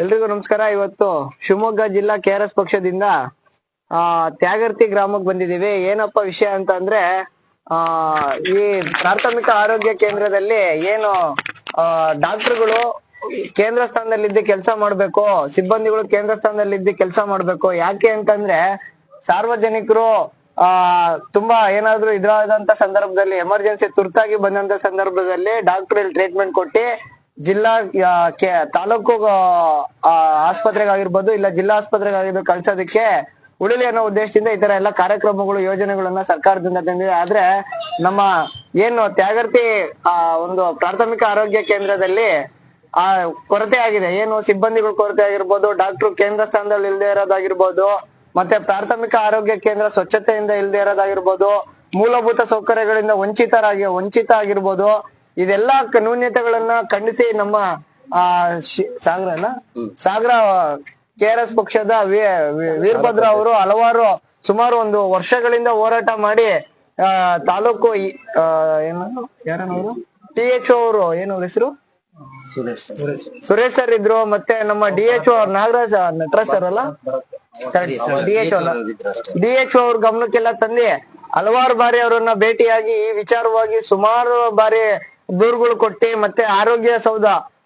ಎಲ್ರಿಗೂ ನಮಸ್ಕಾರ. ಇವತ್ತು ಶಿವಮೊಗ್ಗ ಜಿಲ್ಲಾ ಕೆ ಆರ್ ಎಸ್ ಪಕ್ಷದಿಂದ, ಆ, ತ್ಯಾಗರ್ತಿ ಗ್ರಾಮಕ್ಕೆ ಬಂದಿದೀವಿ ಏನಪ್ಪ ವಿಷಯ ಅಂತ ಅಂದ್ರೆ ಆ, ಈ ಪ್ರಾಥಮಿಕ ಆರೋಗ್ಯ ಕೇಂದ್ರದಲ್ಲಿ ಏನು, ಆ, ಡಾಕ್ಟರ್ಗಳು ಕೇಂದ್ರ ಸ್ಥಾನದಲ್ಲಿದ್ದು ಕೆಲಸ ಮಾಡ್ಬೇಕು, ಸಿಬ್ಬಂದಿಗಳು ಕೇಂದ್ರ ಸ್ಥಾನದಲ್ಲಿದ್ದು ಕೆಲಸ ಮಾಡ್ಬೇಕು. ಯಾಕೆ ಅಂತಂದ್ರೆ, ಸಾರ್ವಜನಿಕರು, ಆ, ತುಂಬಾ ಏನಾದ್ರು ಇದ್ರಾದಂತ ಸಂದರ್ಭದಲ್ಲಿ, ಎಮರ್ಜೆನ್ಸಿ ತುರ್ತಾಗಿ ಬಂದಂತ ಸಂದರ್ಭದಲ್ಲಿ ಡಾಕ್ಟರ್ ಇಲ್ಲಿ ಟ್ರೀಟ್ಮೆಂಟ್ ಕೊಟ್ಟು ಜಿಲ್ಲಾ ತಾಲೂಕು ಆಸ್ಪತ್ರೆಗಾಗಿರ್ಬೋದು ಇಲ್ಲ ಜಿಲ್ಲಾ ಆಸ್ಪತ್ರೆಗಾಗಿರ್ಬೋದು ಕಳ್ಸೋದಕ್ಕೆ ಉಳಿಲಿ ಅನ್ನೋ ಉದ್ದೇಶದಿಂದ ಈ ತರ ಎಲ್ಲ ಕಾರ್ಯಕ್ರಮಗಳು, ಯೋಜನೆಗಳನ್ನ ಸರ್ಕಾರದಿಂದ ತಂದಿದೆ. ಆದ್ರೆ ನಮ್ಮ ಏನು ತ್ಯಾಗರ್ತಿ, ಆ, ಒಂದು ಪ್ರಾಥಮಿಕ ಆರೋಗ್ಯ ಕೇಂದ್ರದಲ್ಲಿ, ಆ, ಕೊರತೆ ಆಗಿದೆ. ಏನು ಸಿಬ್ಬಂದಿಗಳ ಕೊರತೆ ಆಗಿರ್ಬೋದು, ಡಾಕ್ಟರ್ ಕೇಂದ್ರ ಸ್ಥಾನದಲ್ಲಿ ಇಲ್ಲದೆ ಇರೋದಾಗಿರ್ಬೋದು, ಮತ್ತೆ ಪ್ರಾಥಮಿಕ ಆರೋಗ್ಯ ಕೇಂದ್ರ ಸ್ವಚ್ಛತೆಯಿಂದ ಇಲ್ಲದೆ ಇರೋದಾಗಿರ್ಬೋದು, ಮೂಲಭೂತ ಸೌಕರ್ಯಗಳಿಂದ ವಂಚಿತರಾಗಿ, ವಂಚಿತ ಆಗಿರ್ಬೋದು ಇದೆಲ್ಲಾ ನ್ಯೂನ್ಯತೆಗಳನ್ನ ಖಂಡಿಸಿ ನಮ್ಮ ಆ ಸಾಗರ ಸಾಗರನ. ಸಾಗರ ಕೆ ಆರ್ ಎಸ್ ಪಕ್ಷದ ವೀರಭದ್ರ ಅವರು ಹಲವಾರು ಸುಮಾರು ಒಂದು ವರ್ಷಗಳಿಂದ ಹೋರಾಟ ಮಾಡಿ ಆ ತಾಲೂಕು ಏನು ಯಾರನವರು ಟಿ ಎಚ್ ಅವರು ಏನು ಹೆಸರು? ಸುರೇಶ್. ಸರ್ ಇದ್ರು ಮತ್ತೆ ನಮ್ಮ D H O Nagaraj Nataraj sir ಅಲ್ಲ? ಡಿ ಎಚ್ ಡಿ ಎಚ್ ಅವ್ರ ಗಮನಕ್ಕೆಲ್ಲ ತಂದಿ ಹಲವಾರು ಬಾರಿ ಅವರನ್ನ ಭೇಟಿಯಾಗಿ ಈ ವಿಚಾರವಾಗಿ ಸುಮಾರು ಬಾರಿ ದೂರುಗಳು ಕೊಟ್ಟಿ ಮತ್ತೆ ಆರೋಗ್ಯ ಸೌಧ.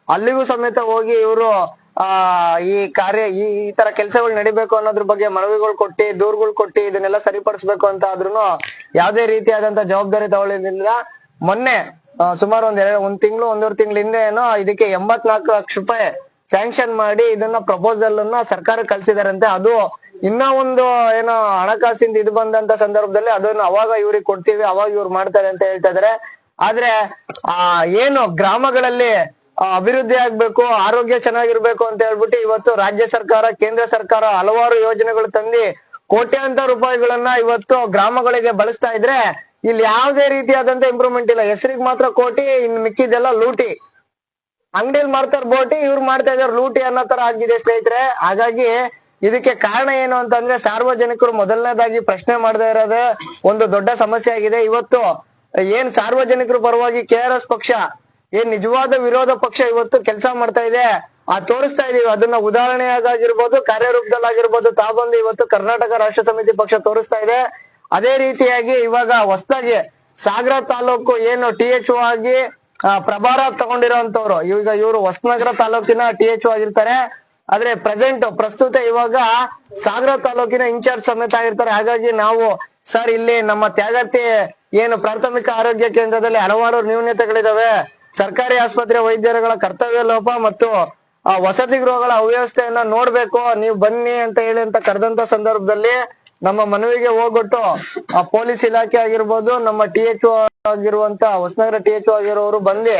ಅಲ್ಲಿಗೂ ಸಮೇತ ಹೋಗಿ ಇವರು, ಆ, ಈ ಕಾರ್ಯ, ಈ ಈ ತರ ಕೆಲಸಗಳು ನಡಿಬೇಕು ಅನ್ನೋದ್ರ ಬಗ್ಗೆ ಮನವಿಗಳು ಕೊಟ್ಟಿ, ದೂರುಗಳು ಕೊಟ್ಟಿ ಇದನ್ನೆಲ್ಲ ಸರಿಪಡಿಸ್ಬೇಕು ಅಂತ ಆದ್ರೂ ಯಾವ್ದೇ ರೀತಿಯಾದಂತ ಜವಾಬ್ದಾರಿ ತಗೊಳ್ಳಿಲ್ಲ ಮೊನ್ನೆ ಸುಮಾರು ಒಂದ್ ಎರಡು, ಒಂದ್ ತಿಂಗಳು, ಒಂದೂವರೆ ತಿಂಗಳ ಹಿಂದೆ ಏನೋ ಇದಕ್ಕೆ ಎಂಬತ್ನಾಲ್ಕು ಲಕ್ಷ ರೂಪಾಯಿ ಸ್ಯಾಂಕ್ಷನ್ ಮಾಡಿ ಇದನ್ನ ಪ್ರಪೋಸಲ್ ಅನ್ನ ಸರ್ಕಾರ ಕಳ್ಸಿದಾರಂತೆ. ಅದು ಇನ್ನ ಒಂದು, ಏನೋ ಹಣಕಾಸಿಂದ ಇದು ಬಂದಂತ ಸಂದರ್ಭದಲ್ಲಿ ಅದನ್ನ ಅವಾಗ ಇವ್ರಿಗೆ ಕೊಡ್ತೀವಿ, ಅವಾಗ ಇವ್ರು ಮಾಡ್ತಾರೆ ಅಂತ ಹೇಳ್ತಾ ಇದಾರೆ. ಆದ್ರೆ, ಆ, ಏನು ಗ್ರಾಮಗಳಲ್ಲಿ ಅಭಿವೃದ್ಧಿ ಆಗ್ಬೇಕು, ಆರೋಗ್ಯ ಚೆನ್ನಾಗಿರ್ಬೇಕು ಅಂತ ಹೇಳ್ಬಿಟ್ಟು ಇವತ್ತು ರಾಜ್ಯ ಸರ್ಕಾರ, ಕೇಂದ್ರ ಸರ್ಕಾರ ಹಲವಾರು ಯೋಜನೆಗಳು ತಂದಿ ಕೋಟ್ಯಾಂತರ ರೂಪಾಯಿಗಳನ್ನ ಇವತ್ತು ಗ್ರಾಮಗಳಿಗೆ ಬಳಸ್ತಾ ಇದ್ರೆ ಇಲ್ಲಿ ಯಾವುದೇ ರೀತಿಯಾದಂತ ಇಂಪ್ರೂವ್ಮೆಂಟ್ ಇಲ್ಲ. ಹೆಸರಿಗೆ ಮಾತ್ರ ಕೋಟಿ, ಇನ್ ಮಿಕ್ಕಿದೆಲ್ಲ ಲೂಟಿ. ಅಂಗಡಿಯಲ್ಲಿ ಮಾರ್ತಾರ ಬೋಟಿ, ಇವ್ರು ಮಾಡ್ತಾ ಇದಾರೆ, ಲೂಟಿ ಅನ್ನೋ ತರ ಆಗಿದೆ ಸ್ನೇಹಿತರೆ. ಹಾಗಾಗಿ ಇದಕ್ಕೆ ಕಾರಣ ಏನು ಅಂತಂದ್ರೆ ಸಾರ್ವಜನಿಕರು ಮೊದಲನೇದಾಗಿ ಪ್ರಶ್ನೆ ಮಾಡದೇ ಇರೋದೇ, ಒಂದು ದೊಡ್ಡ ಸಮಸ್ಯೆ ಆಗಿದೆ. ಇವತ್ತು ಏನ್ ಸಾರ್ವಜನಿಕರ ಪರವಾಗಿ ಕೆ ಆರ್ ಎಸ್ ಪಕ್ಷ, ಏನ್ ನಿಜವಾದ ವಿರೋಧ ಪಕ್ಷ ಇವತ್ತು ಕೆಲಸ ಮಾಡ್ತಾ ಇದೆ, ಆ ತೋರಿಸ್ತಾ ಇದೀವಿ. ಅದನ್ನ ಉದಾಹರಣೆಯಾಗಿರ್ಬೋದು ಕಾರ್ಯರೂಪದಲ್ಲಾಗಿರ್ಬೋದು ತಾಬಂದು ಇವತ್ತು ಕರ್ನಾಟಕ ರಾಷ್ಟ್ರ ಸಮಿತಿ ಪಕ್ಷ ತೋರಿಸ್ತಾ ಇದೆ. ಅದೇ ರೀತಿಯಾಗಿ ಇವಾಗ ಹೊಸದಾಗಿ ಸಾಗರ ತಾಲೂಕು ಏನು ಟಿ ಎಚ್ ಆಗಿ ಪ್ರಭಾರ ತಗೊಂಡಿರೋಂತವ್ರು ಈಗ ಇವರು ಹೊಸನಗರ ತಾಲೂಕಿನ ಟಿ ಎಚ್ ಆಗಿರ್ತಾರೆ. ಆದ್ರೆ ಪ್ರೆಸೆಂಟ್ ಪ್ರಸ್ತುತ ಇವಾಗ ಸಾಗರ ತಾಲೂಕಿನ ಇನ್ಚಾರ್ಜ್ ಸಮೇತ ಆಗಿರ್ತಾರೆ. ಹಾಗಾಗಿ ನಾವು ಸರ್, ಇಲ್ಲಿ ನಮ್ಮ ತ್ಯಾಗರ್ತಿ ಏನು ಪ್ರಾಥಮಿಕ ಆರೋಗ್ಯ ಕೇಂದ್ರದಲ್ಲಿ ಹಲವಾರು ನ್ಯೂನತೆಗಳಿದಾವೆ. ಸರ್ಕಾರಿ ಆಸ್ಪತ್ರೆ ವೈದ್ಯರುಗಳ ಕರ್ತವ್ಯ ಲೋಪ ಮತ್ತು, ಆ, ವಸತಿ ಗೃಹಗಳ ಅವ್ಯವಸ್ಥೆಯನ್ನ ನೋಡ್ಬೇಕು. ನೀವು ಬನ್ನಿ ಅಂತ ಹೇಳಿ ಅಂತ ಕರೆದಂತ ಸಂದರ್ಭದಲ್ಲಿ ನಮ್ಮ ಮನವಿಗೆ ಹೋಗ್ಬಿಟ್ಟು, ಆ, ಪೊಲೀಸ್ ಇಲಾಖೆ ಆಗಿರ್ಬೋದು, ನಮ್ಮ ಟಿ ಎಚ್ ಆಗಿರುವಂತ ಹೊಸನಗರ ಟಿ ಎಚ್ ಆಗಿರೋರು ಬಂದಿ,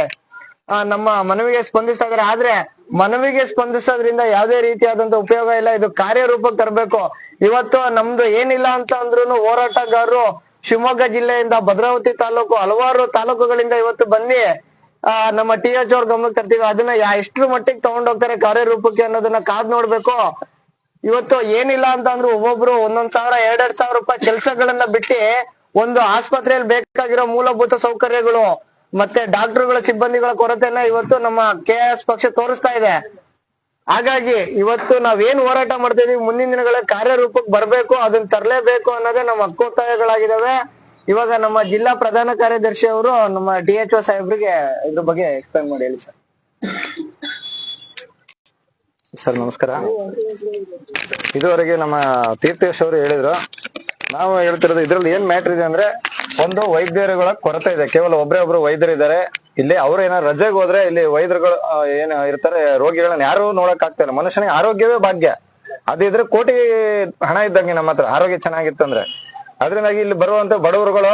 ಆ, ನಮ್ಮ ಮನವಿಗೆ ಸ್ಪಂದಿಸ್ತಾ ಇದಾರೆ. ಆದ್ರೆ ಮನವಿಗೆ ಸ್ಪಂದಿಸೋದ್ರಿಂದ ಯಾವುದೇ ರೀತಿಯಾದಂತ ಉಪಯೋಗ ಇಲ್ಲ. ಇದು ಕಾರ್ಯರೂಪಕ್ಕೆ ತರಬೇಕು. ಇವತ್ತು ನಮ್ದು ಏನಿಲ್ಲ ಅಂತ ಅಂದ್ರೂ ಹೋರಾಟಗಾರರು ಶಿವಮೊಗ್ಗ ಜಿಲ್ಲೆಯಿಂದ ಭದ್ರಾವತಿ ತಾಲೂಕು ಹಲವಾರು ತಾಲೂಕುಗಳಿಂದ ಇವತ್ತು ಬನ್ನಿ. ಆ, ನಮ್ಮ ಟಿ ಎಚ್ ಅವ್ರ ಗಮನಕ್ಕೆ ತರ್ತೀವಿ. ಅದನ್ನ ಎಷ್ಟ್ರ ಮಟ್ಟಿಗೆ ತಗೊಂಡೋಗ್ತಾರೆ ಕಾರ್ಯರೂಪಕ್ಕೆ ಅನ್ನೋದನ್ನ ಕಾದ್ ನೋಡ್ಬೇಕು. ಇವತ್ತು ಏನಿಲ್ಲ ಅಂತ ಅಂದ್ರು ಒಬ್ಬೊಬ್ರು ಒಂದೊಂದ್ ಸಾವಿರ, ಎರಡೆರಡ್ ಸಾವಿರ ರೂಪಾಯಿ ಕೆಲಸಗಳನ್ನ ಬಿಟ್ಟು ಒಂದು ಆಸ್ಪತ್ರೆಯಲ್ಲಿ ಬೇಕಾಗಿರೋ ಮೂಲಭೂತ ಸೌಕರ್ಯಗಳು ಮತ್ತೆ ಡಾಕ್ಟರ್ಗಳ ಸಿಬ್ಬಂದಿಗಳ ಕೊರತೆನ ಇವತ್ತು ನಮ್ಮ ಕೆ ಎಸ್ ಪಕ್ಷ ತೋರಿಸ್ತಾ ಇದೆ. ಹಾಗಾಗಿ ಇವತ್ತು ನಾವೇನ್ ಹೋರಾಟ ಮಾಡ್ತಾ ಇದೀವಿ ಮುಂದಿನ ದಿನಗಳ ಕಾರ್ಯರೂಪಕ್ಕೆ ಬರ್ಬೇಕು, ಅದನ್ನ ತರಲೇಬೇಕು ಅನ್ನೋದೇ ನಮ್ಮ ಹಕ್ಕೊತ್ತಾಯಗಳಾಗಿದಾವೆ. ಇವಾಗ ನಮ್ಮ ಜಿಲ್ಲಾ ಪ್ರಧಾನ ಕಾರ್ಯದರ್ಶಿ ಅವರು ನಮ್ಮ ಡಿ ಎಚ್ ಒ ಸಾಹೇಬ್ರಿಗೆ ಇದ್ರ ಬಗ್ಗೆ ಎಕ್ಸ್ಪ್ಲೈನ್ ಮಾಡಿ ಹೇಳಿ ಸರ್. ಸರ್, ನಮಸ್ಕಾರ. ಇದುವರೆಗೆ ನಮ್ಮ ತೀರ್ಥೇಶ್ ಅವರು ಹೇಳಿದ್ರು. ನಾವು ಹೇಳ್ತಿರೋದು ಇದ್ರಲ್ಲಿ ಏನ್ ಮ್ಯಾಟ್ರ್ ಇದೆ ಅಂದ್ರೆ, ಒಂದು ವೈದ್ಯರುಗಳ ಕೊರತೆ ಇದೆ. ಕೇವಲ ಒಬ್ರು ವೈದ್ಯರು ಇದ್ದಾರೆ ಇಲ್ಲಿ ಅವ್ರು ಏನಾರ ರಜೆಗೆ ಹೋದ್ರೆ ಇಲ್ಲಿ ವೈದ್ಯರುಗಳು ಏನ ಇರ್ತಾರೆ, ರೋಗಿಗಳನ್ನ ಯಾರು ನೋಡಕ್ ಆಗ್ತಾ ಮನುಷ್ಯನಿಗೆ ಆರೋಗ್ಯವೇ ಭಾಗ್ಯ. ಅದಿದ್ರೆ ಕೋಟಿ ಹಣ ಇದ್ದಂಗೆ ನಮ್ಮ ಹತ್ರ, ಆರೋಗ್ಯ ಚೆನ್ನಾಗಿತ್ತಂದ್ರೆ ಅದರಿಂದಾಗಿ ಇಲ್ಲಿ ಬರುವಂತ ಬಡವರುಗಳು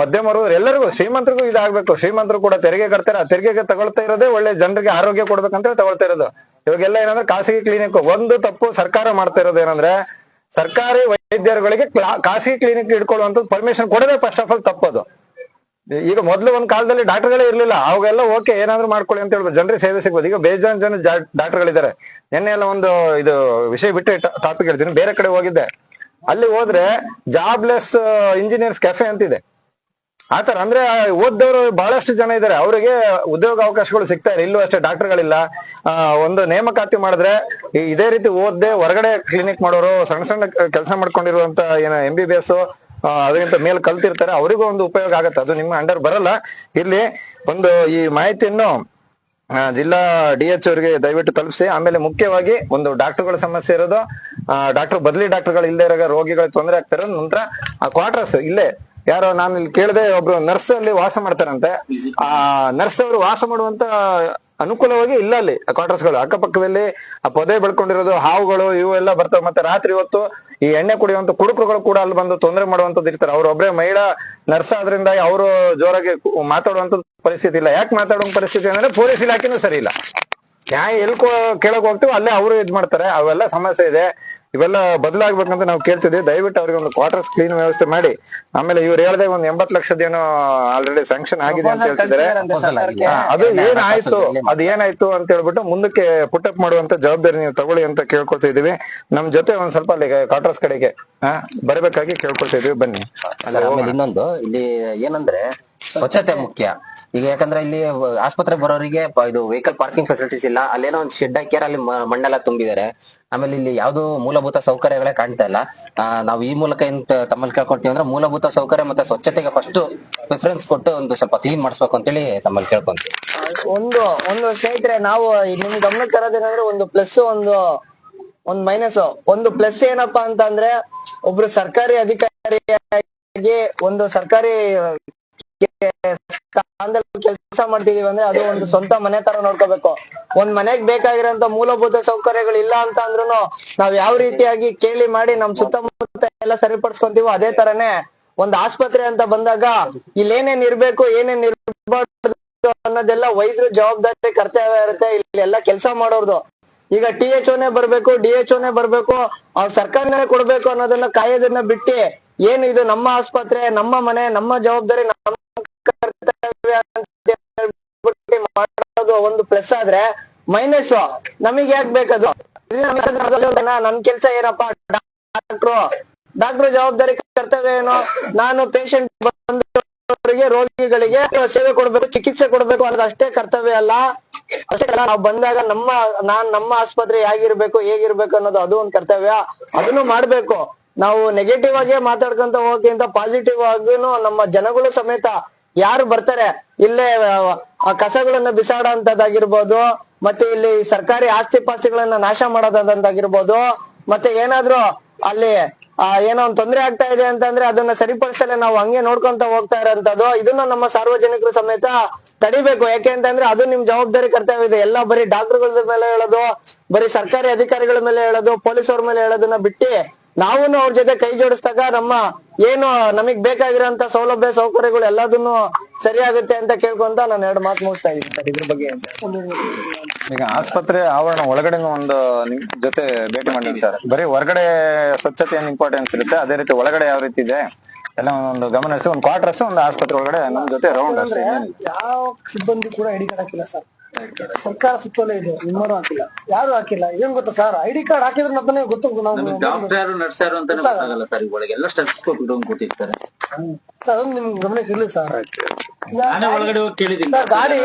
ಮಧ್ಯಮರು ಎಲ್ಲರಿಗೂ, ಶ್ರೀಮಂತರಿಗೂ ಇದಾಗ್ಬೇಕು. ಶ್ರೀಮಂತರು ಕೂಡ ತೆರಿಗೆ ಕಟ್ತಾರೆ. ಆ ತೆರಿಗೆಗೆ ತಗೊಳ್ತಾ ಇರೋದೇ ಒಳ್ಳೆ ಜನರಿಗೆ ಆರೋಗ್ಯ ಕೊಡ್ಬೇಕಂತ ತಗೊಳ್ತಾ ಇರೋದು. ಇವಾಗೆಲ್ಲ ಏನಂದ್ರೆ ಖಾಸಗಿ ಕ್ಲಿನಿಕ್, ಒಂದು ತಪ್ಪು ಸರ್ಕಾರ ಮಾಡ್ತಾ ಇರೋದು ಏನಂದ್ರೆ, ಸರ್ಕಾರಿ ವೈದ್ಯರುಗಳಿಗೆ ಖಾಸಗಿ ಕ್ಲಿನಿಕ್ ಇಟ್ಕೊಳ್ಳುವಂತ ಪರ್ಮಿಷನ್ ಕೊಡದೆ ಫಸ್ಟ್ ಆಫ್ ಆಲ್ ತಪ್ಪದು. ಈಗ ಮೊದ್ಲು ಒಂದ್ ಕಾಲದಲ್ಲಿ ಡಾಕ್ಟರ್ಗಳೇ ಇರ್ಲಿಲ್ಲ. ಅವಾಗೆಲ್ಲ ಓಕೆ, ಏನಾದ್ರು ಮಾಡ್ಕೊಳ್ಳಿ ಅಂತ ಹೇಳ್ಬೋದು ಜನರಿಗೆ ಸೇವೆ ಸಿಗ್ಬೋದು. ಈಗ ಬೇಜಾನ್ ಜನ ಡಾಕ್ಟರ್ಗಳಿದ್ದಾರೆ. ನಿನ್ನೆ ಎಲ್ಲ ಒಂದು ಇದು ವಿಷಯ ಬಿಟ್ಟು ಟಾಪಿಕ್ ಹೇಳ್ತೀನಿ. ಬೇರೆ ಕಡೆ ಹೋಗಿದ್ದೆ. ಅಲ್ಲಿ ಹೋದ್ರೆ ಜಾಬ್ಲೆಸ್ ಇಂಜಿನಿಯರ್ಸ್ ಕೆಫೆ ಅಂತಿದೆ. ಆತರ ಅಂದ್ರೆ ಓದ್ದವರು ಬಹಳಷ್ಟು ಜನ ಇದಾರೆ ಅವರಿಗೆ ಉದ್ಯೋಗ ಅವಕಾಶಗಳು ಸಿಗ್ತಾ ಇಲ್ಲ. ಇಲ್ಲೂ ಅಷ್ಟೇ ಡಾಕ್ಟರ್ಗಳಿಲ್ಲ. ಒಂದು ನೇಮಕಾತಿ ಮಾಡಿದ್ರೆ ಇದೇ ರೀತಿ ಓದ್ದೆ ಹೊರಗಡೆ ಕ್ಲಿನಿಕ್ ಮಾಡೋರು, ಸಣ್ಣ ಸಣ್ಣ ಕೆಲಸ ಮಾಡ್ಕೊಂಡಿರುವಂತ ಏನ ಎಂ ಬಿ ಬಿ ಎಸ್ ಅದಕ್ಕಿಂತ ಮೇಲ್ ಕಲ್ತಿರ್ತಾರೆ, ಅವರಿಗೂ ಒಂದು ಉಪಯೋಗ ಆಗತ್ತೆ. ಅದು ನಿಮ್ಮ ಅಂಡರ್ ಬರಲ್ಲ. ಇಲ್ಲಿ ಒಂದು ಈ ಮಾಹಿತಿಯನ್ನು ಜಿಲ್ಲಾ ಡಿ ಎಚ್ ಅವರಿಗೆ ದಯವಿಟ್ಟು ತಲುಪಿಸಿ. ಆಮೇಲೆ ಮುಖ್ಯವಾಗಿ ಒಂದು ಡಾಕ್ಟರ್ಗಳ ಸಮಸ್ಯೆ ಇರೋದು ಡಾಕ್ಟರ್ ಬದಲಿ ಡಾಕ್ಟರ್ಗಳು ಇಲ್ಲದೆ ಇರೋ ರೋಗಿಗಳಿಗೆ ತೊಂದರೆ ಆಗ್ತಾರೆ ನಂತರ, ಆ ಕ್ವಾರ್ಟರ್ಸ್ ಇಲ್ಲೇ. ಯಾರೋ ನಾನು ಇಲ್ಲಿ ಕೇಳಿದೆ ಒಬ್ರು ನರ್ಸ್ ಅಲ್ಲಿ ವಾಸ ಮಾಡ್ತಾರಂತೆ. ಆ ನರ್ಸ್ ಅವರು ವಾಸ ಮಾಡುವಂತ ಅನುಕೂಲವಾಗಿ ಇಲ್ಲ ಅಲ್ಲಿ ಕ್ವಾರ್ಟರ್ಸ್ಗಳು. ಅಕ್ಕಪಕ್ಕದಲ್ಲಿ ಆ ಪೊದೆ ಬೆಳ್ಕೊಂಡಿರೋದು, ಹಾವುಗಳು ಇವು ಎಲ್ಲ ಬರ್ತವೆ. ಮತ್ತೆ ರಾತ್ರಿ ಹೊತ್ತು ಈ ಎಣ್ಣೆ ಕುಡಿಯುವಂತ ಕುಡುಕರುಗಳು ಕೂಡ ಅಲ್ಲಿ ಬಂದು ತೊಂದರೆ ಮಾಡುವಂತದ್ದು ಇರ್ತಾರೆ. ಅವ್ರು ಒಬ್ಬರೇ ಮಹಿಳಾ ನರ್ಸ್ ಆದ್ರಿಂದ ಅವರು ಜೋರಾಗಿ ಮಾತಾಡುವಂತ ಪರಿಸ್ಥಿತಿ ಇಲ್ಲ. ಯಾಕೆ ಮಾತಾಡುವ ಪರಿಸ್ಥಿತಿ ಅಂದ್ರೆ ಪೊಲೀಸ್ ಇಲಾಖೆನೂ ಸರಿ ಇಲ್ಲ. ನ್ಯಾಯ ಎಲ್ಲಿ ಕೇಳಕ್ ಹೋಗ್ತೀವಿ ಅಲ್ಲೇ ಅವರು ಇದ್ ಮಾಡ್ತಾರೆ. ಅವೆಲ್ಲ ಸಮಸ್ಯೆ ಇದೆ. ಇವೆಲ್ಲ ಬದಲಾಗ್ಬೇಕಂತ ನಾವು ಕೇಳ್ತಿದ್ವಿ. ದಯವಿಟ್ಟು ಅವ್ರಿಗೆ ಒಂದು ಕ್ವಾರ್ಟರ್ಸ್ ಕ್ಲೀನ್ ವ್ಯವಸ್ಥೆ ಮಾಡಿ. ಆಮೇಲೆ ಇವ್ರು ಹೇಳ್ದೆ ಒಂದ್ ಎಂಬತ್ ಲಕ್ಷದೇನೋ ಆಲ್ರೆಡಿ ಸ್ಯಾಂಕ್ಷನ್ ಆಗಿದೆ ಅಂತ ಹೇಳ್ತಿದ್ದಾರೆ. ಅದು ಏನಾಯ್ತು ಅದ್ ಏನಾಯ್ತು ಅಂತ ಹೇಳ್ಬಿಟ್ಟು ಮುಂದಕ್ಕೆ ಪುಟಪ್ ಮಾಡುವಂತ ಜವಾಬ್ದಾರಿ ನೀವು ತಗೊಳ್ಳಿ ಅಂತ ಕೇಳ್ಕೊಳ್ತಾ ಇದೀವಿ. ನಮ್ ಜೊತೆ ಒಂದ್ ಸ್ವಲ್ಪ ಅಲ್ಲಿ ಕ್ವಾರ್ಟರ್ಸ್ ಕಡೆಗೆ ಹಾ ಬರ್ಬೇಕಾಗಿ ಕೇಳ್ಕೊಳ್ತಾ ಇದೀವಿ. ಬನ್ನಿ. ಆಮೇಲೆ ಇನ್ನೊಂದು ಇಲ್ಲಿ ಏನಂದ್ರೆ ಸ್ವಚ್ಛತೆ ಮುಖ್ಯ. ಈಗ ಯಾಕಂದ್ರೆ ಇಲ್ಲಿ ಆಸ್ಪತ್ರೆ ಬರೋರಿಗೆ ಇದು ವೆಹಿಕಲ್ ಪಾರ್ಕಿಂಗ್ ಫೆಸಿಲಿಟೀಸ್ ಇಲ್ಲ. ಅಲ್ಲೇನೋ ಒಂದು ಶೆಡ್ ಹಾಕ್ಯಾರ ಅಲ್ಲಿ ಮಣ್ಣೆಲ್ಲ ತುಂಬಿದ್ದಾರೆ ಆಮೇಲೆ ಇಲ್ಲಿ ಯಾವ್ದು ಮೂಲಭೂತ ಸೌಕರ್ಯಗಳೇ ಕಾಣ್ತಾ ಇಲ್ಲ. ನಾವು ಈ ಮೂಲಕ ಎಂತ ತಮ್ಮಲ್ಲಿ ಕೇಳ್ಕೊಳ್ತೀವಿ ಅಂದ್ರೆ ಮೂಲಭೂತ ಸೌಕರ್ಯ ಮತ್ತೆ ಸ್ವಚ್ಛತೆಗೆ ಫಸ್ಟ್ ಪ್ರಿಫರೆನ್ಸ್ ಕೊಟ್ಟು ಒಂದು ಸ್ವಲ್ಪ ಕ್ಲೀನ್ ಮಾಡಿಸ್ಬೇಕು ಅಂತೇಳಿ ತಮ್ಮಲ್ಲಿ ಕೇಳ್ಕೊಂತೀವಿ. ಒಂದು ಒಂದು ಸ್ನೇಹಿತರೆ, ನಾವು ನಿಮ್ ಗಮನಕ್ಕೆ ತರೋದೇನಂದ್ರೆ ಒಂದು ಪ್ಲಸ್ ಒಂದು ಒಂದು ಮೈನಸ್ ಒಂದು ಪ್ಲಸ್ ಏನಪ್ಪಾ ಅಂತ ಅಂದ್ರೆ ಒಬ್ರು ಸರ್ಕಾರಿ ಅಧಿಕಾರಿಯಾಗಿ ಒಂದು ಸರ್ಕಾರಿ ಕೆಲಸ ಮಾಡ್ತಿದೀವಿ ಅಂದ್ರೆ ಅದು ಒಂದು ಸ್ವಂತ ಮನೆ ತರ ನೋಡ್ಕೋಬೇಕು. ಒಂದ್ ಮನೆಗ್ ಬೇಕಾಗಿರೋಂತ ಮೂಲಭೂತ ಸೌಕರ್ಯಗಳು ಇಲ್ಲ ಅಂತ ಅಂದ್ರೂ ನಾವ್ ಯಾವ ರೀತಿಯಾಗಿ ಕೇಳಿ ಮಾಡಿ ನಮ್ ಸುತ್ತಮುತ್ತ ಎಲ್ಲ ಸರಿಪಡಿಸ್ಕೊಂತೀವೋ ಅದೇ ತರನೇ ಒಂದ್ ಆಸ್ಪತ್ರೆ ಅಂತ ಬಂದಾಗ ಇಲ್ಲಿ ಏನೇನ್ ಇರ್ಬೇಕು, ಏನೇನ್ ಇರ್ಬಾರ್ದು ಅನ್ನೋದೆಲ್ಲ ವೈದ್ಯರು ಜವಾಬ್ದಾರಿ ಕರ್ತವ್ಯ ಇರುತ್ತೆ. ಇಲ್ಲಿ ಎಲ್ಲಾ ಕೆಲಸ ಮಾಡೋರ್ದು. ಈಗ ಟಿ ಎಚ್ ಓನೇ ಬರ್ಬೇಕು, ಡಿ ಎಚ್ ಓನೇ ಬರ್ಬೇಕು, ಅವ್ರ ಸರ್ಕಾರನೇ ಕೊಡ್ಬೇಕು ಅನ್ನೋದನ್ನ ಕಾಯೋದನ್ನ ಬಿಟ್ಟು ಏನು ಇದು ನಮ್ಮ ಆಸ್ಪತ್ರೆ, ನಮ್ಮ ಮನೆ, ನಮ್ಮ ಜವಾಬ್ದಾರಿ, ನಮ್ಮ ಕರ್ತವ್ಯ ಒಂದು ಪ್ಲಸ್ ಆದ್ರೆ ಮೈನಸ್ ನಮಗೆ ಯಾಕೆ ಬೇಕದು? ನನ್- ಕೆಲ್ಸ ಏನಪ್ಪಾ? ಡಾಕ್ಟ್ರು ಡಾಕ್ಟರ್ ಜವಾಬ್ದಾರಿ ಕರ್ತವ್ಯ ಏನು? ನಾನು ಪೇಷಂಟ್ ಬಂದವರಿಗೆ, ರೋಗಿಗಳಿಗೆ ಸೇವೆ ಕೊಡ್ಬೇಕು, ಚಿಕಿತ್ಸೆ ಕೊಡ್ಬೇಕು ಅನ್ನೋದು ಅಷ್ಟೇ ಕರ್ತವ್ಯ ಅಲ್ಲ. ಅಷ್ಟೇ ನಾವು ಬಂದಾಗ ನಮ್ಮ, ನಾನ್ ನಮ್ಮ ಆಸ್ಪತ್ರೆ ಹೇಗಿರ್ಬೇಕು ಹೇಗಿರ್ಬೇಕು ಅನ್ನೋದು ಅದು ಒಂದ್ ಕರ್ತವ್ಯ. ಅದನ್ನು ಮಾಡ್ಬೇಕು. ನಾವು ನೆಗೆಟಿವ್ ಆಗಿ ಮಾತಾಡ್ಕೊಂತ ಹೋಗಕ್ಕಿಂತ ಪಾಸಿಟಿವ್ ಆಗಿನೂ ನಮ್ಮ ಜನಗಳು ಸಮೇತ ಯಾರು ಬರ್ತಾರೆ, ಇಲ್ಲೇ ಕಸಗಳನ್ನ ಬಿಸಾಡ ಅಂತದಾಗಿರ್ಬೋದು ಮತ್ತೆ ಇಲ್ಲಿ ಸರ್ಕಾರಿ ಆಸ್ತಿ ಪಾಸ್ತಿಗಳನ್ನ ನಾಶ ಮಾಡೋದಂತಾಗಿರ್ಬೋದು ಮತ್ತೆ ಏನಾದ್ರು ಅಲ್ಲಿ ಏನೋ ಒಂದ್ ತೊಂದ್ರೆ ಆಗ್ತಾ ಇದೆ ಅಂತಂದ್ರೆ ಅದನ್ನ ಸರಿಪಡಿಸಲೇ ನಾವು ಹಂಗೆ ನೋಡ್ಕೊಂತ ಹೋಗ್ತಾ ಇರೋಂತದ್ದು ಇದನ್ನ ನಮ್ಮ ಸಾರ್ವಜನಿಕರು ಸಮೇತ ತಡಿಬೇಕು. ಯಾಕೆ ಅಂತಂದ್ರೆ ಅದು ನಿಮ್ ಜವಾಬ್ದಾರಿ ಕರ್ತವ್ಯ ಇದೆ. ಎಲ್ಲ ಬರೀ ಡಾಕ್ಟರ್ಗಳ ಮೇಲೆ ಹೇಳೋದು, ಬರೀ ಸರ್ಕಾರಿ ಅಧಿಕಾರಿಗಳ ಮೇಲೆ ಹೇಳೋದು, ಪೊಲೀಸವ್ರ ಮೇಲೆ ಹೇಳೋದನ್ನ ಬಿಟ್ಟು ನಾವು ಅವ್ರ ಜೊತೆ ಕೈ ಜೋಡಿಸಿದಾಗ ನಮ್ಮ ಏನು ನಮಗ್ ಬೇಕಾಗಿರೋಂತ ಸೌಲಭ್ಯ ಸೌಕರ್ಯಗಳು ಎಲ್ಲದನ್ನು ಸರಿಯಾಗುತ್ತೆ ಅಂತ ಕೇಳ್ಕೊಂತ ನಾನು ಎರಡು ಮಾತು ಮುಗಿಸ್ತಾ ಇದ್ದೀನಿ ಸರ್ ಇದ್ರ ಬಗ್ಗೆ ಈಗ ಆಸ್ಪತ್ರೆ ಆವರಣ ಒಳಗಡೆ ಒಂದು ನಿಮ್ ಜೊತೆ ಭೇಟಿ ಮಾಡಿದ್ವಿ ಸರ್. ಬರೀ ಹೊರಗಡೆ ಸ್ವಚ್ಛತೆ ಏನ್ ಇಂಪಾರ್ಟೆನ್ಸ್ ಇರುತ್ತೆ. ಅದೇ ರೀತಿ ಒಳಗಡೆ ಯಾವ ರೀತಿ ಇದೆ ಎಲ್ಲ ಒಂದು ಗಮನಿಸಿ ಒಂದು ಕ್ವಾರ್ಟರ್ಸ್ ಒಂದು ಆಸ್ಪತ್ರೆ ಒಳಗಡೆ ನಮ್ ಜೊತೆ ರೌಂಡ್ ಯಾವ ಸಿಬ್ಬಂದಿ ಕೂಡ ಕಾರ್ಡ್ ಸರ್. ಸರ್ಕಾರ ಸುತ್ತೋಲೆ ಇದೆ ನಿಮ್ಮರು ಹಾಕಿಲ್ಲ. ಯಾರು ಹಾಕಿಲ್ಲ? ಏನ್ ಗೊತ್ತಾ ಸರ್ ಐಡಿ ಕಾರ್ಡ್ ಹಾಕಿದ್ರೆ ಮತ್ತೆ ಗೊತ್ತು ನಾವು ಡಾಕ್ಟರ್ ಯಾರು ನರ್ಸ್ ಯಾರು ಅಂತಾನೆ ಗೊತ್ತಾಗಲ್ಲ ಸರ್ ಒಳಗೆ ಎಲ್ಲ ಇಟ್ಕೊಂಡು ಕೂತಿರ್ತಾರೆ ಅದೊಂದು ನಿಮ್ ಗಮನಕ್ಕೆ ಇರ್ಲಿ ಸರ್ ನಾನೇ ಒಳಗಡೆ ಹೋಗಿ ಕೇಳಿದ್ದೀನಿ ಸರ್, ಗಾಡಿ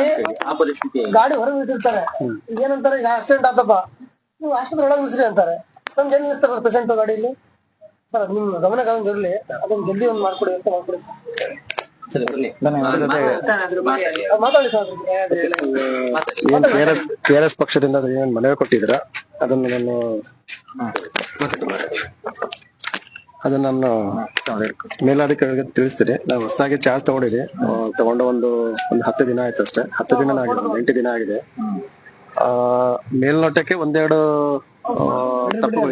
ಆ ಪರಿಸ್ಥಿತಿ ಗಾಡಿ ಹೊರಗೆ ಬಿಟ್ಟಿರ್ತಾರೆ. ಏನಂತಾರೆ? ಈಗ ಆಕ್ಸಿಡೆಂಟ್ ಆತಪ್ಪ. ನೀವು ಆಸ್ಪತ್ರೆ ಒಳಗೆ ನಿಲ್ಸ್ರಿ ಅಂತಾರೆ. ನಮ್ಗೆ ಎಲ್ಲಿ ಇರ್ತಾರೆ ಪೇಷಂಟ್ ಗಾಡಿಯಲ್ಲಿ ಸರ್ ನಿಮ್ ಗಮನಕ್ಕೆ ಅದೊಂದು ಇರ್ಲಿ. ಅದನ್ನ ಜಲ್ದಿ ಒಂದು ಮಾಡ್ಕೊಡಿ ಅಂತ ಮಾಡ್ಕೊಡಿ ಸರಿ ಬನ್ನಿ. ಬನ್ನಿ, ನಮ್ಮ ಜೊತೆ ಮಾತಾಡಿ. ಸರ್ ಅದ್ರ K R S K R S ಪಕ್ಷದಿಂದ ಏನ್ ಮನವಿ ಕೊಟ್ಟಿದ್ರ ಅದನ್ನು ನಾನು ಅದನ್ನ ನಾನು ಮೇಲಾಧಿಕಾರಿಗೆ ತಿಳಿಸ್ತೀನಿ. ನಾವು ಹೊಸದಾಗಿ ಚಾರ್ಜ್ ತಗೊಂಡಿದೆ ತಗೊಂಡು ಒಂದು ಒಂದು ಹತ್ತು ದಿನ ಆಯ್ತು ಅಷ್ಟೇ. ಹತ್ತು ದಿನ ಆಗಿದೆ ಎಂಟು ದಿನ ಆಗಿದೆ. ಆ ಮೇಲ್ನೋಟಕ್ಕೆ ಒಂದೆರಡು ಆ,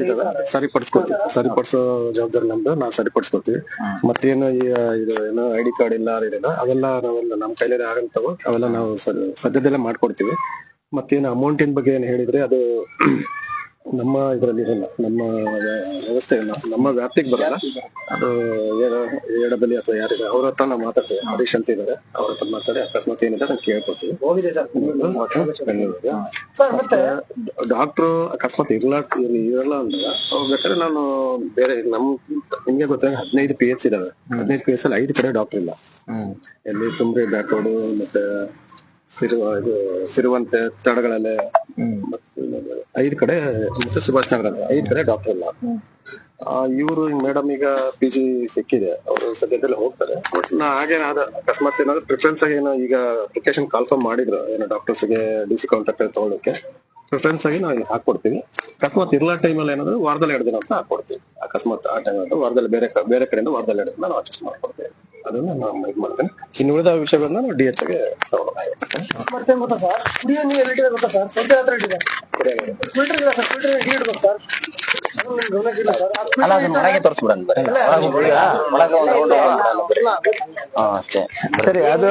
ಇದಾವೆ ಸರಿಪಡಿಸ್ಕೊತೀವಿ. ಸರಿಪಡಿಸೋ ಜವಾಬ್ದಾರಿ ನಮ್ದು. ನಾವು ಸರಿಪಡಿಸ್ಕೊತೀವಿ. ಮತ್ತೇನು ಈ ಇದು ಏನು ಐ ಡಿ ಕಾರ್ಡ್ ಇಲ್ಲ ಅದಿಲ್ಲ ಅವೆಲ್ಲ ನಾವೆಲ್ಲ ನಮ್ಮ ಕೈಲೇ ಆಗಂತವು. ಅವೆಲ್ಲ ನಾವು ಸದ್- ಸದ್ಯದಲ್ಲೇ ಮಾಡ್ಕೊಡ್ತೀವಿ. ಮತ್ತೇನು ಅಮೌಂಟಿನ ಬಗ್ಗೆ ಏನು ಹೇಳಿದ್ರೆ ಅದು ನಮ್ಮ ಇದರಲ್ಲಿ ಇರಲ್ಲ ನಮ್ಮ ವ್ಯವಸ್ಥೆ ಇಲ್ಲ. ನಮ್ಮ ವ್ಯಾಪ್ತಿಗೆ ಬರಲ್ಲ. ಅದು ಏನು ಎಡಬಲಿ ಅಥವಾ ಯಾರಿದೆ ಅವ್ರ ಹತ್ರ ನಾವು ಮಾತಾಡ್ತೀವಿ. ಹರೀಶ್ ಅಂತ ಇದ್ದಾರೆ ಅವ್ರ ಹತ್ರ ಮಾತಾಡಿ ಅಕಸ್ಮಾತ್ ಏನಿದೆ ನಾವು ಸರ್ ಸರ್ ಮತ್ತೆ ಡಾಕ್ಟ್ರು ಅಕಸ್ಮಾತ್ ಇರ್ಲ ಇರಲ್ಲ ಅಂದ್ರೆ ಅವ್ರು ಬೇಕಾದ್ರೆ ನಾನು ಬೇರೆ ನಮ್ ನಿಮ್ಗೆ ಗೊತ್ತಾಗ ಹದಿನೈದು ಪಿ ಎಚ್ ಇದಾವೆ. ಹದಿನೈದು ಪಿ ಎಚ್ ಅಲ್ಲಿ ಐದು ಕಡೆ ಡಾಕ್ಟರ್ ಇಲ್ಲ. ಎಲ್ಲಿ ತುಂಬ್ರಿ ಬ್ಯಾಕ್ ರೋಡ್ ಮತ್ತೆ ಸಿರುವ ಇದು ಸಿರುವಂತೆ ತಡಗಳಲ್ಲೇ ಐದ್ ಕಡೆ ಮತ್ತೆ ಸುಭಾಷ್ ನಗರ ಅಂತ ಐದ್ ಕಡೆ ಡಾಕ್ಟರ್ ಇಲ್ಲ. ಇವರು ಮೇಡಮ್ ಈಗ ಪಿ ಜಿ ಸಿಕ್ಕಿದೆ. ಅವರು ಸದ್ಯದಲ್ಲಿ ಹೋಗ್ತಾರೆ. ಬಟ್ ನಾ ಹಾಗೇನಾದ ಅಕಸ್ಮಾತ್ ಏನಾದ್ರು ಪ್ರಿಫರೆನ್ಸ್ ಆಗಿ ಏನೋ ಈಗ ಅಪ್ಲಿಕೇಶನ್ ಕನ್ಫರ್ಮ್ ಮಾಡಿದ್ರು. ಏನೋ ಡಾಕ್ಟರ್ಸ್ಗೆ ಡಿ ಸಿ ಕಾಂಟ್ರಾಕ್ಟ್ ತಗೊಳ್ಳೋಕೆ ಪ್ರಿಫರೆನ್ಸ್ ಆಗಿ ನಾವು ಹಾಕೊಡ್ತೀವಿ ಅಕಸ್ಮಾತ್ ಇರ್ಲಾ ಟೈಮಲ್ಲಿ ಏನಾದ್ರು ವಾರದಲ್ಲಿ ಎರಡು ದಿನ ಅಂತ ಹಾಕೊಡ್ತೀವಿ ಅಕಸ್ಮಾತ್ ಆ ಟೈಮ್ ವಾರದಲ್ಲಿ ಬೇರೆ ಬೇರೆ ಕಡೆಯಿಂದ ವಾರದಲ್ಲಿ ಎರಡು ದಿನ ನಾವು ಅಡ್ಜಸ್ಟ್ ಮಾಡ್ಕೊಡ್ತೀವಿ ಅದನ್ನ ನಾನು ಇದು ಮಾಡ್ತೇನೆ. ಇನ್ನು ಉಳಿದ ವಿಷಯಗಳನ್ನ ನಾವು ಡಿ ಎಚ್ಗೆ ಮತ್ತೆ ಗೊತ್ತಾ ಸರ್ ಕುಡಿಯೋ ನೀರು ಎಲ್ಲಿಟ್ಟಿದೆ ಗೊತ್ತಾ ಸರ್ ಸಂಜೆ ಹತ್ರ ಇಟ್ಟಿದೆ. ಫಿಲ್ಟರ್ ಇಲ್ಲ ಸರ್ ಫಿಲ್ಟರ್ ನೀರು ಇಡ್ಬೇಕು ಸರ್ ಅದು ನಿಮ್ಗೆ ಗಮನಕ್ಕೆ ಇಲ್ಲ ಸರ್ ಅದು ಅಲ್ಲ ಅದನ್ನ ಹೊರಗೆ ತೋರಿಸ್ಬಿಡೋಣ ಬರೀ ಒಳಗೆ ಒಳಗೆ ಒಂದು round ಹೋಗ್ಬಿಡೋಣ. ಬರೀ. ಹಾ ಅಷ್ಟೇ. ಸರಿ ಅದು